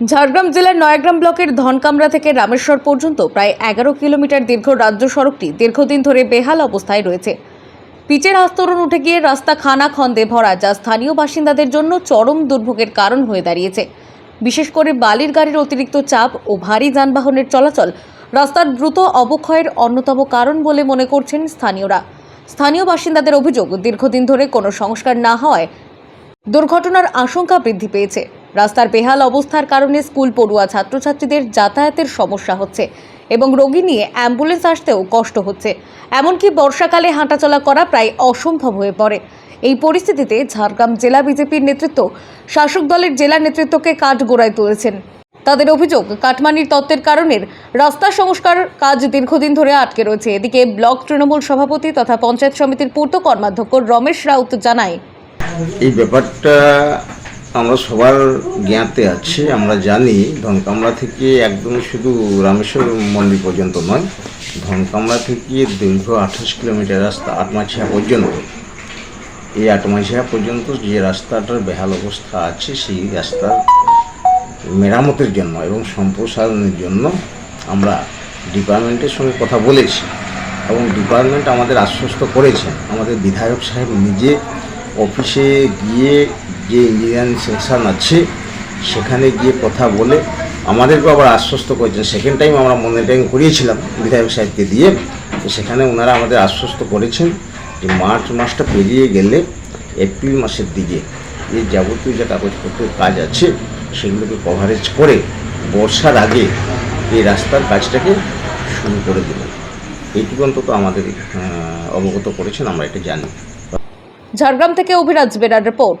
ঝাড়গ্রাম জেলার নয়াগ্রাম ব্লকের ধনকামরা থেকে রামেশ্বর পর্যন্ত প্রায় এগারো কিলোমিটার দীর্ঘ রাজ্য সড়কটি দীর্ঘদিন ধরে বেহাল অবস্থায় রয়েছে। পিচের আস্তরণ উঠে গিয়ে রাস্তা খানা খন্দে ভরা, যা স্থানীয় বাসিন্দাদের জন্য চরম দুর্ভোগের কারণ হয়ে দাঁড়িয়েছে। বিশেষ করে বালির গাড়ির অতিরিক্ত চাপ ও ভারী যানবাহনের চলাচল রাস্তার দ্রুত অবক্ষয়ের অন্যতম কারণ বলে মনে করছেন স্থানীয়রা। স্থানীয় বাসিন্দাদের অভিযোগ, দীর্ঘদিন ধরে কোনো সংস্কার না হওয়ায় দুর্ঘটনার আশঙ্কা বৃদ্ধি পেয়েছে। রাস্তার বেহাল অবস্থার কারণে স্কুল পড়ুয়া ছাত্রছাত্রীদের যাতায়াতের সমস্যা হচ্ছে এবং রোগী নিয়ে অ্যাম্বুলেন্স আসতেও কষ্ট হচ্ছে। এমনকি বর্ষাকালে হাঁটাচলা করা প্রায় অসম্ভব হয়ে পড়ে। এই পরিস্থিতিতে ঝাড়গ্রাম জেলা বিজেপির নেতৃত্ব শাসক দলের জেলা নেতৃত্বকে কাঠ কাঠগোড়ায় তুলেছেন। তাদের অভিযোগ কাটমানির তত্ত্বের কারণে রাস্তা সংস্কার কাজ দীর্ঘদিন ধরে আটকে রয়েছে। এদিকে ব্লক তৃণমূল সভাপতি তথা পঞ্চায়েত সমিতির পূর্ত কর্মাধ্যক্ষ রমেশ রাউত জানায়, এই ব্যাপারটা আমরা সবার জ্ঞাতে আছে, আমরা জানি ধনকামরা থেকে একদম শুধু রামেশ্বর মন্দির পর্যন্ত নয়, ধনকামরা থেকে দীর্ঘ আঠাশ কিলোমিটার রাস্তা আটমাছিয়া পর্যন্ত। এই আটমাছিয়া পর্যন্ত যে রাস্তাটার বেহাল অবস্থা আছে, সেই রাস্তার মেরামতের জন্য এবং সম্প্রসারণের জন্য আমরা ডিপার্টমেন্টের সঙ্গে কথা বলেছি এবং ডিপার্টমেন্ট আমাদের আশ্বস্ত করেছেন। আমাদের বিধায়ক সাহেব নিজে অফিসে গিয়ে যে ইঞ্জিনিয়ারিং সেকশন আছে, সেখানে গিয়ে কথা বলে আমাদেরকেও আবার আশ্বস্ত করেছেন। সেকেন্ড টাইম আমরা মনিটরিং করিয়েছিলাম বিধায়ক সাহেবকে দিয়ে, তো সেখানে ওনারা আমাদের আশ্বস্ত করেছেন যে মার্চ মাসটা পেরিয়ে গেলে এপ্রিল মাসের দিকে যে যাবতীয় যে কাগজপত্রের কাজ আছে, সেগুলোকে কভারেজ করে বর্ষার আগে এই রাস্তার কাজটাকে শুরু করে দেবেন এইটুকু অন্তত আমাদের অবগত করেছেন, আমরা এটা জানি। ঝাড়গ্রাম থেকে অভিরাজ বেরার রিপোর্ট।